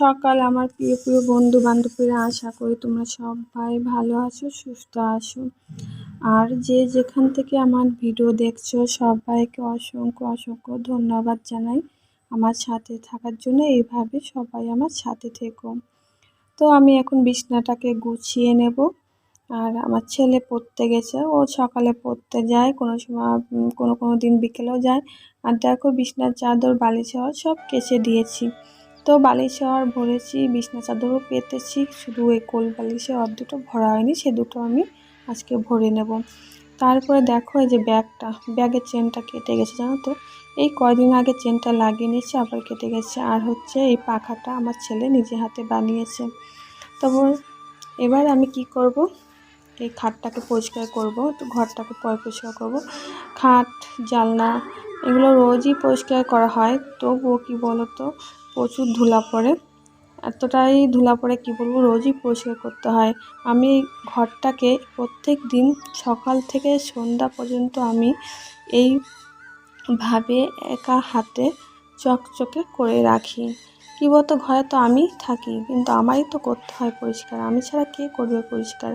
সকাল, আমার প্রিয় প্রিয় বন্ধু বান্ধবীরা আশা করি তোমরা সবাই ভালো আছো, সুস্থ আছো। আর যে যেখান থেকে আমার ভিডিও দেখছ, সবাইকে অসংখ্য অসংখ্য ধন্যবাদ জানাই আমার সাথে থাকার জন্য। এইভাবে সবাই আমার সাথে থেকো। তো আমি এখন বিছনাটাকে গুছিয়ে নেব। আর আমার ছেলে পড়তে গেছে, ও সকালে পড়তে যায়, কোনো সময় কোনো কোনো দিন বিকেলেও যায়। আর দেখো বিছনার চাদর, বালিশ, সব কেচে দিয়েছি। তো বালিশ আর ভরেছি, বিছনা চাদরও পেতেছি। শুধু ওই কোল বালিশে অর দুটো ভরা হয়নি, সে দুটো আমি আজকে ভরে নেব। তারপরে দেখো এই যে ব্যাগটা ব্যাগের চেনটা কেটে গেছে, জানো তো? এই কয়দিন আগে চেনটা লাগিয়ে নিয়েছে, আবার কেটে গেছে। আর হচ্ছে এই পাখাটা আমার ছেলে নিজে হাতে বানিয়েছে। তারপর এবার আমি কি করব? এই খাটটাকে পরিষ্কার করব ঘরটাকে পরিষ্কার করব। খাট জালনা এগুলো রোজই পরিষ্কার করা হয়। তবুও কী বলো তো প্রচুর ধুলা পড়ে। এতটাই ধুলা পড়ে, কী বলব, রোজই পরিষ্কার করতে হয়। আমি ঘরটাকে প্রত্যেক দিন সকাল থেকে সন্ধ্যা পর্যন্ত আমি এইভাবে একা হাতে চকচকে করে রাখি। কী বলতো, ঘরে তো আমি থাকি, কিন্তু আমারই তো করতে হয় পরিষ্কার। আমি ছাড়া কে করবে পরিষ্কার?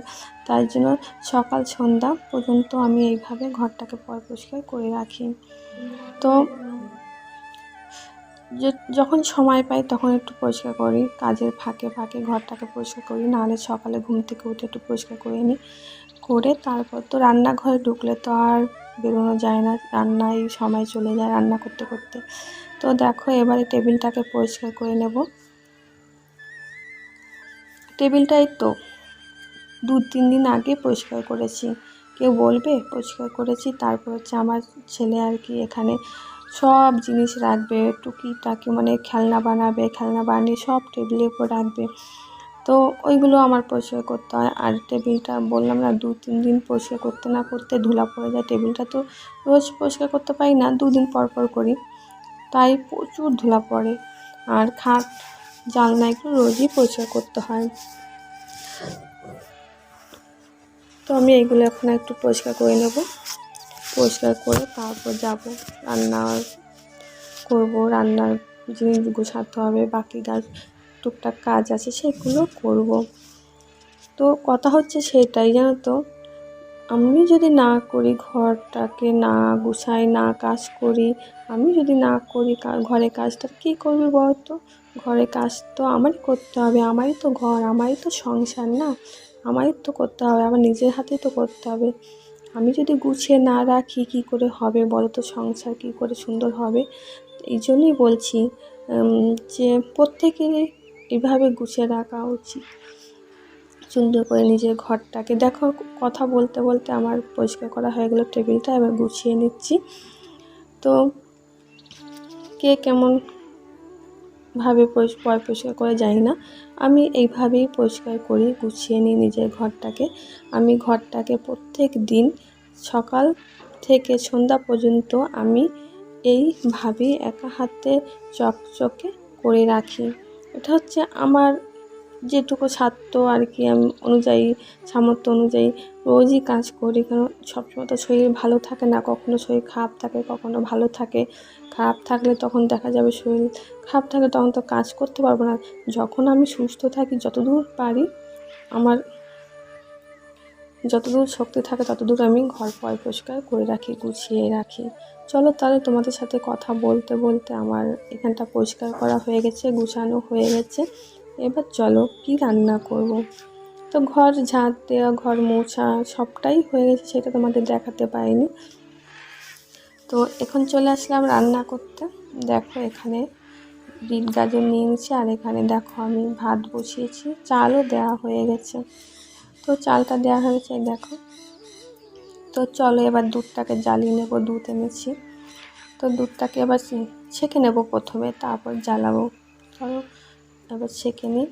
তাই জন্য সকাল সন্ধ্যা পর্যন্ত আমি এইভাবে ঘরটাকে পরিষ্কার করে রাখি। তো যখন সময় পাই তখন একটু পরিষ্কার করি, কাজের ফাঁকে ফাঁকে ঘরটাকে পরিষ্কার করি, নাহলে সকালে ঘুম থেকে উঠে একটু পরিষ্কার করে নিই। করে তারপর তো রান্নাঘরে ঢুকলে তো আর বেরোনো যায় না, রান্নায় সময় চলে যায় রান্না করতে করতে। তো দেখো এবারে টেবিলটাকে পরিষ্কার করে নেব। টেবিলটাই তো দু তিন দিন আগে পরিষ্কার করেছি। কেউ বলবে পরিষ্কার করেছি, তারপর হচ্ছে আমার ছেলে আর কি এখানে সব জিনিস রাখবে, টুকিটাকি মানে খেলনা বানাবে, খেলনা বানিয়ে সব টেবিলের উপর রাখবে। তো ওইগুলো আমার পরিষ্কার করতে হয়। আর টেবিলটা বললাম না, দু তিন দিন পরিষ্কার করতে না করতে ধুলা পড়ে যায়। টেবিলটা তো রোজ পরিষ্কার করতে পারি না দুদিন পর পর করি। তাই প্রচুর ধুলা পড়ে। আর খাট, জানলা এগুলো রোজই পরিষ্কার করতে হয়। তো আমি এইগুলো এখন একটু পরিষ্কার করে নেব। পরিষ্কার করে তারপর যাব। রান্না করব, রান্নার জিনিস গোছাতে হবে, বাকি গাছ টুকটাক কাজ আছে সেগুলো করব। তো কথা হচ্ছে সেটাই, জানো তো? আমি যদি না করি, ঘরটাকে না গুছাই, না কাজ করি, আমি যদি না করি ঘরে কাজটা, কী করবে বলতো? ঘরে কাজ তো আমারই করতে হবে, আমারই তো ঘর, আমারই তো সংসার না? আমারই তো করতে হবে, আমার নিজের হাতেই তো করতে হবে। আমি যদি গুছিয়ে না রাখি কী করে হবে? বলো তো সংসার কী করে সুন্দর হবে? এই জন্যই বলছি যে প্রত্যেকেরই এভাবে গুছিয়ে রাখা উচিত। সুন্দর করে নিজের ঘরটাকে, দেখো কথা বলতে বলতে আমার পরিষ্কার করা হয়ে গেলো, টেবিলটা এবার গুছিয়ে নিচ্ছি। তো কে কেমন ভাবে পরিষ্কার করে যাই না। আমি এইভাবেই পরিষ্কার করি, গুছিয়ে নিই নিজের ঘরটাকে। আমি ঘরটাকে প্রত্যেক দিন সকাল থেকে সন্ধ্যা পর্যন্ত আমি এইভাবেই একা হাতে চকচকে করে রাখি। এটা হচ্ছে আমার যেটুকু সাধ্য আর কি আমি, অনুযায়ী, সামর্থ্য অনুযায়ী রোজই কাজ করি। কারণ সবসময় তো শরীর ভালো থাকে না, কখনো শরীর খারাপ থাকে, কখনো ভালো থাকে। খারাপ থাকলে তখন দেখা যাবে শরীর খারাপ থাকলে তখন তো কাজ করতে পারব না। যখন আমি সুস্থ থাকি, যতদূর পারি, আমার যতদূর শক্তি থাকে, ততদূর আমি ঘর পয় পরিষ্কার করে রাখি, গুছিয়ে রাখি। চলো তাহলে তোমাদের সাথে কথা বলতে বলতে আমার এখানটা পরিষ্কার করা হয়ে গেছে, গুছানো হয়ে গেছে। এবার চলো কি রান্না করব। তো ঘর ঝাঁট দেওয়া, ঘর মোছা সবটাই হয়ে গেছে, সেটা তোমাদের দেখাতে পাইনি তো এখন চলে আসলাম রান্না করতে। দেখো এখানে বিট গাজর নিয়ে নিচ্ছি আর এখানে দেখো আমি ভাত বসিয়েছি। চালও দেওয়া হয়ে গেছে। তো চালটা দেওয়া হয়েছে দেখো। তো চলো এবার দুধটাকে জ্বালিয়ে নেব, দুধ এনেছি। তো দুধটাকে এবার ছেঁকে নেব প্রথমে, তারপর জ্বালাবো। চলো। এবার ছেঁকে নিই।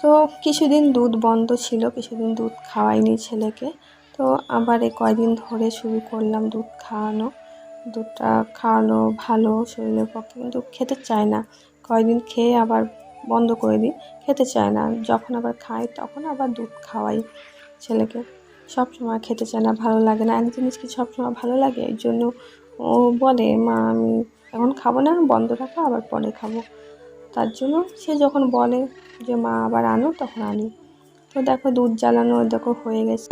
তো কিছুদিন দুধ বন্ধ ছিল, কিছুদিন দুধ খাওয়াইনি ছেলেকে। তো আবার এই কয়দিন ধরে শুরু করলাম দুধ খাওয়ানো। দুধটা খাওয়ানো ভালো, শরীরের পক্ষে কিন্তু খেতে চায় না। কয়দিন খেয়ে আবার বন্ধ করে দিই, খেতে চায় না। যখন আবার খাই, তখন আবার দুধ খাওয়াই ছেলেকে। সব সময় খেতে চায় না, ভালো লাগে না। এক জিনিস কি সব সময় ভালো লাগে, এই জন্য ও বলে, মা, আমি এখন খাব না, বন্ধ রাখা, আবার পরে খাব। তার জন্য সে যখন বলে যে, মা, আবার আনো, তখন আনি। তো দেখো দুধ জ্বালানো দেখো হয়ে গেছে।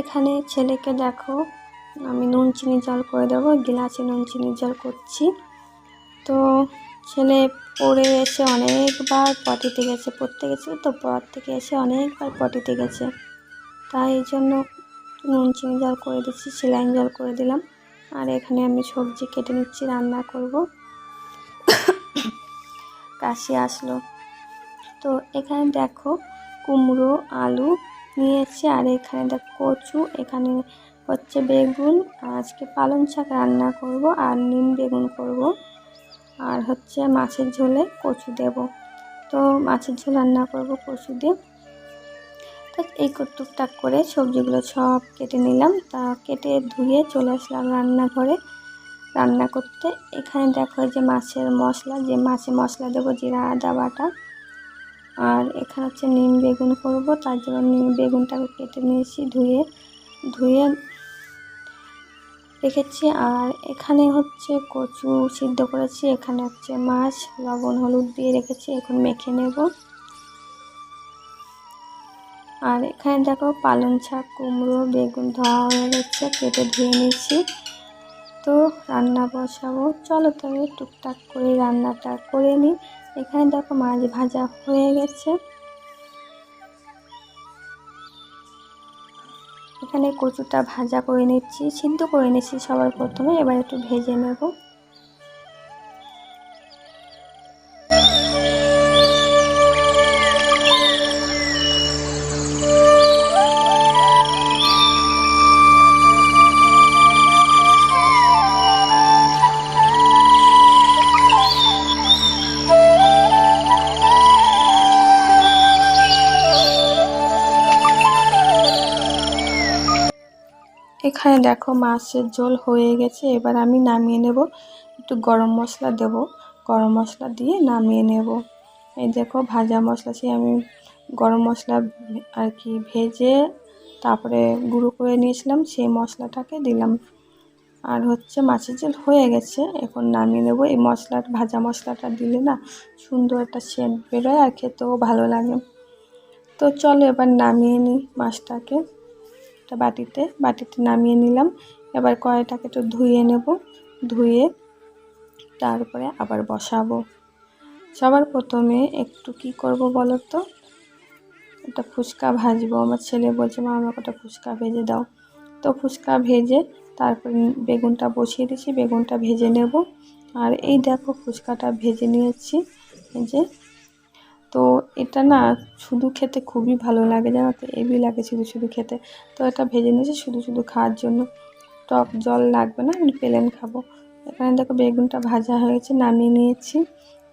এখানে ছেলেকে দেখো আমি নুন, চিনি, জল করে দেবো। গিলাসে নুন, চিনি, জল করছি। তো ছেলে পড়ে এসে অনেকবার পটিতে গেছে, পড়তে গেছিল তো পর থেকে এসে অনেকবার পটিতে গেছে। তাই এই জন্য নুন, চিনি, জল করে দিচ্ছি, সেলাইন জল করে দিলাম। আর এখানে আমি সবজি কেটে নিচ্ছি, রান্না করব। কাশি আসলো। তো এখানে দেখো কুমড়ো, আলু নিয়েছি, আর এখানে দেখ কচু। এখানে হচ্ছে বেগুন আজকে পালং শাক রান্না করব আর নিম বেগুন করব। আর হচ্ছে মাছের ঝোলে কচু দেব। তো মাছের ঝোল রান্না করব কচু দিয়ে। তো এই টুকটাক করে সবজিগুলো সব কেটে নিলাম। তা কেটে ধুয়ে চলে আসলাম রান্নাঘরে। রান্না করতে এখানে দেখো যে মাছের মশলা, যে মাছে মশলা দেবো জিরা, আদা, বাটা। আর এখানে হচ্ছে নিম বেগুন করব। তার জন্য নিম বেগুনটাকে কেটে নিয়েছি ধুয়ে। ধুয়ে রেখেছি। আর এখানে হচ্ছে কচু সিদ্ধ করেছি। এখানে হচ্ছে মাছ, লবণ, হলুদ দিয়ে রেখেছি। এখন মেখে নেব। আর এখানে দেখো পালং শাক, কুমড়ো, বেগুন ধোয়া হয়ে গেছে। কেটে ধুয়ে নিচ্ছি তো রান্না বসাবো। চলো তবে টুকটাক করে রান্নাটা করে নিই। এখানে দেখো মাছ ভাজা হয়ে গেছে। এখানে কচুটা ভাজা করে নিচ্ছি সিদ্ধ করে নিচ্ছি সবার প্রথমে। এবার একটু ভেজে নেব। এখানে দেখো মাছের ঝোল হয়ে গেছে, এবার আমি নামিয়ে নেব। একটু গরম মশলা দেব, গরম মশলা দিয়ে নামিয়ে নেব। এই দেখো ভাজা মশলা, সেই আমি গরম মশলা আর কি ভেজে তারপরে গুঁড়ো করে নিয়েছিলাম, সেই মশলাটাকে দিলাম। আর হচ্ছে মাছের ঝোল হয়ে গেছে, এখন নামিয়ে নেব। এই মশলাটা ভাজা মশলাটা দিলে না সুন্দর একটা সেন্ট বেরোয় আর খেতেও ভালো লাগে। তো চলো এবার নামিয়ে নিই মাছটাকে। একটা বাটিতে বাটিতে নামিয়ে নিলাম। এবার কড়াইটাকে একটু ধুয়ে নেব। ধুয়ে তারপরে আবার বসাবো। সবার প্রথমে একটু কি করব বলো তো একটা ফুচকা ভাজবো। আমার ছেলে বলছে, মা, আমাকে একটা ফুচকা ভেজে দাও। তো ফুচকা ভেজে তারপরে বেগুনটা বসিয়ে দিয়েছি। বেগুনটা ভেজে নেব। আর এই দেখো ফুচকাটা ভেজে নিয়েছি। যে তো এটা না শুধু খেতে খুবই ভালো লাগে জানো তো এবি লাগে শুধু শুধু খেতে। তো এটা ভেজে নিয়েছি শুধু শুধু খাওয়ার জন্য। টক জল লাগবে না, আমি প্লেন খাব। এখানে দেখো বেগুনটা ভাজা হয়েছে নামিয়ে নিয়েছি।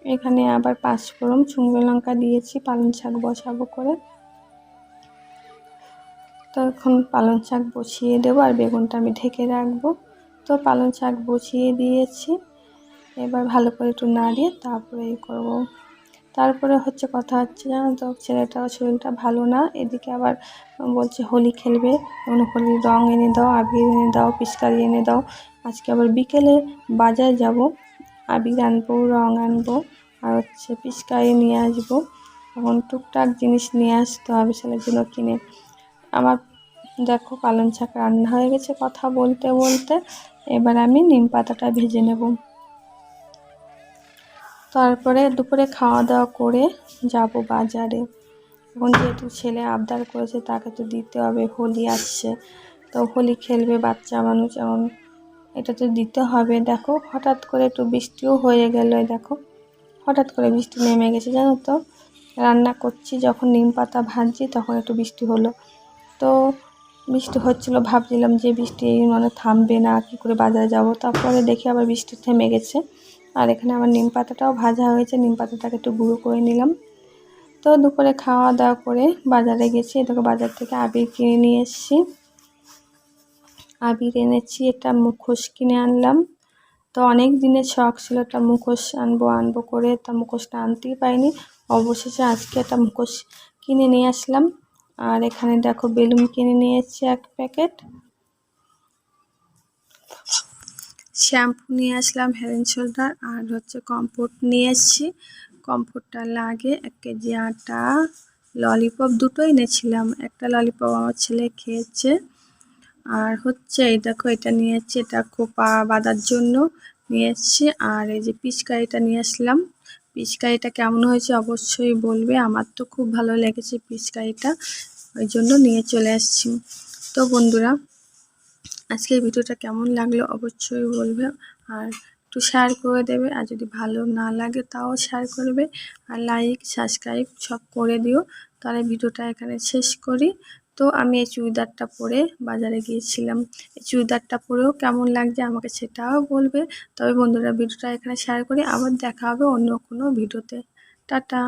এখানে আবার পাঁচফোড়ন শুকনো লঙ্কা দিয়েছি, পালং শাক বসাবো করে। তো এখন পালং শাক বসিয়ে দেবো আর বেগুনটা আমি ঢেকে রাখব। তো পালং শাক বসিয়ে দিয়েছি। এবার ভালো করে একটু নাড়িয়ে তারপরে করব। তারপরে হচ্ছে কথা হচ্ছে, জানো তো ছেলেটার শরীরটা ভালো না। এদিকে আবার বলছে, হোলি খেলবে। এখন হোলির রঙ এনে দাও, আবির এনে দাও, পিচকারি এনে দাও। আজকে আবার বিকেলে বাজার যাব, আবির আনব রঙ আনব, আর হচ্ছে পিচকারি নিয়ে আসব। এখন টুকটাক জিনিস নিয়ে আসতে হবে ছেলের জন্য কিনে আমার দেখো, পালং শাক রান্না হয়ে গেছে কথা বলতে বলতে। এবার আমি নিম পাতাটা ভেজে নেব। তারপরে দুপুরে খাওয়া দাওয়া করে যাব বাজারে। এখন যেহেতু ছেলে আবদার করেছে, তাকে তো দিতে হবে, হোলি আসছে। তো হোলি খেলবে, বাচ্চা মানুষ, এখন এটা তো দিতে হবে। দেখো, হঠাৎ করে একটু বৃষ্টিও হয়ে গেল দেখো। হঠাৎ করে বৃষ্টি নেমে গেছে, জানো তো। রান্না করছি, যখন নিম পাতা ভাজছি, তখন একটু বৃষ্টি হলো। তো বৃষ্টি হচ্ছিল, ভাবছিলাম যে বৃষ্টি মানে থামবে না, কী করে বাজারে যাব? তারপরে দেখি আবার বৃষ্টি থেমে গেছে। আর এখানে আমার নিম পাতাটাও ভাজা হয়েছে, নিম পাতাটাকে একটু গুঁড়ো করে নিলাম। তো দুপুরে খাওয়া দাওয়া করে বাজারে গেছি, এটাকে বাজার থেকে আবির কিনে নিয়ে এসেছি। আবির এনেছি এটা মুখোশ কিনে আনলাম। তো অনেক দিনের শখ ছিল একটা মুখোশ আনব আনব করে তা মুখোশটা আনতেই পারিনি। অবশেষে আজকে একটা মুখোশ কিনে নিয়ে আসলাম। আর এখানে দেখো বেলুন কিনে নিয়ে এসেছি এক প্যাকেট। শ্যাম্পু নিয়ে আসলাম অ্যান্ড শোল্ডার আর হচ্ছে কম্পোর্ট নিয়ে এসেছি। কম্পোর্টটা লাগে এক কেজি আটা ললিপপ দুটোই এনেছিলাম। একটা ললিপপ আমার ছেলে খেয়েছে। আর হচ্ছে এই দেখো, এটা নিয়ে এসেছি, এটা খোপা বাঁধার জন্য নিয়ে এসেছি। আর এই যে পিচকারিটা নিয়ে আসলাম। পিচকারিটা কেমন হয়েছে অবশ্যই বলবে। আমার তো খুব ভালো লেগেছে পিচকারিটা। ওই জন্য নিয়ে চলে আসছি। তো বন্ধুরা আজকের ভিডিওটা কেমন লাগল অবশ্যই বলবে আর একটু শেয়ার করে দেবে। আর যদি ভালো না লাগে তাও শেয়ার করবে। আর লাইক সাবস্ক্রাইব সব করে দিও। তাহলে ভিডিওটা এখানে শেষ করি। তো আমি এই চুড়িদারটা পরে বাজারে গিয়েছিলাম। এই চুড়িদারটা পরেও কেমন লাগছে আমাকে সেটাও বলবে। তবে বন্ধুরা, ভিডিওটা এখানে শেয়ার করি। আবার দেখা হবে অন্য কোনো ভিডিওতে। টাটা!